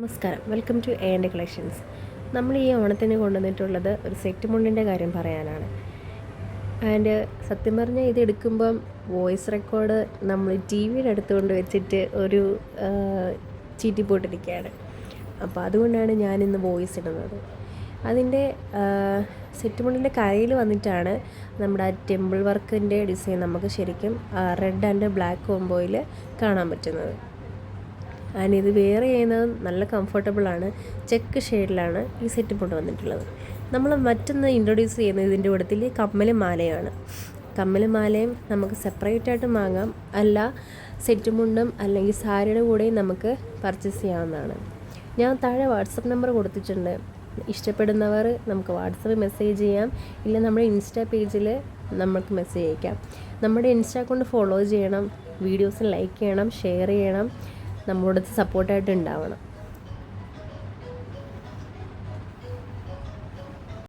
നമസ്കാരം. Welcome to A and collections നമ്മൾ ഈ ഓണത്തിന് കൊണ്ടുവന്നിട്ടുള്ളത് ഒരു സെറ്റ് മുണ്ടിന്റെ കാര്യം പറയാനാണ്. ആൻഡ് സത്യം പറഞ്ഞാൽ ഇത് എടുക്കുമ്പം വോയിസ് റെക്കോർഡ് നമ്മൾ ടി വിയുടെ അടുത്തുകൊണ്ട് വെച്ചിട്ട് ഒരു ചീറ്റി പോയിട്ടിരിക്കുകയാണ് അപ്പോൾ അതുകൊണ്ടാണ് ഞാനിന്ന് വോയിസ് ഇടുന്നത്. അതിന്റെ സെറ്റ് മുണ്ടിന്റെ കരയിൽ വന്നിട്ടാണ് നമ്മുടെ ആ ടെമ്പിൾ വർക്കിന്റെ ഡിസൈൻ നമുക്ക് ശരിക്കും റെഡ് ആൻഡ് ബ്ലാക്ക് കോംബോയിൽ കാണാൻ പറ്റുന്നത്. ആൻഡ് ഇത് വെയർ ചെയ്യുന്നത് നല്ല കംഫർട്ടബിളാണ് ചെക്ക് ഷെയ്ഡിലാണ് ഈ സെറ്റ് കൊണ്ട് വന്നിട്ടുള്ളത് നമ്മൾ മറ്റൊന്ന് ഇൻട്രൊഡ്യൂസ് ചെയ്യുന്നത് ഇതിന്റെ കൂട്ടത്തിൽ കമ്മലും മാലയാണ്. കമ്മലും മാലയും നമുക്ക് സെപ്പറേറ്റ് ആയിട്ട് വാങ്ങാം അല്ല സെറ്റ് മുണ്ടും അല്ലെങ്കിൽ സാരിയുടെ കൂടെയും നമുക്ക് പർച്ചേസ് ചെയ്യാവുന്നതാണ്. ഞാൻ താഴെ വാട്സപ്പ് നമ്പർ കൊടുത്തിട്ടുണ്ട്. ഇഷ്ടപ്പെടുന്നവർ നമുക്ക് വാട്സപ്പ് മെസ്സേജ് ചെയ്യാം. ഇല്ല നമ്മുടെ ഇൻസ്റ്റാ പേജിൽ നമുക്ക് മെസ്സേജ് അയക്കാം. നമ്മുടെ ഇൻസ്റ്റാ അക്കൗണ്ട് ഫോളോ ചെയ്യണം. വീഡിയോസ് ലൈക്ക് ചെയ്യണം ഷെയർ ചെയ്യണം. നമ്മളോട് സപ്പോർട്ടായിട്ട് ഉണ്ടാവണം.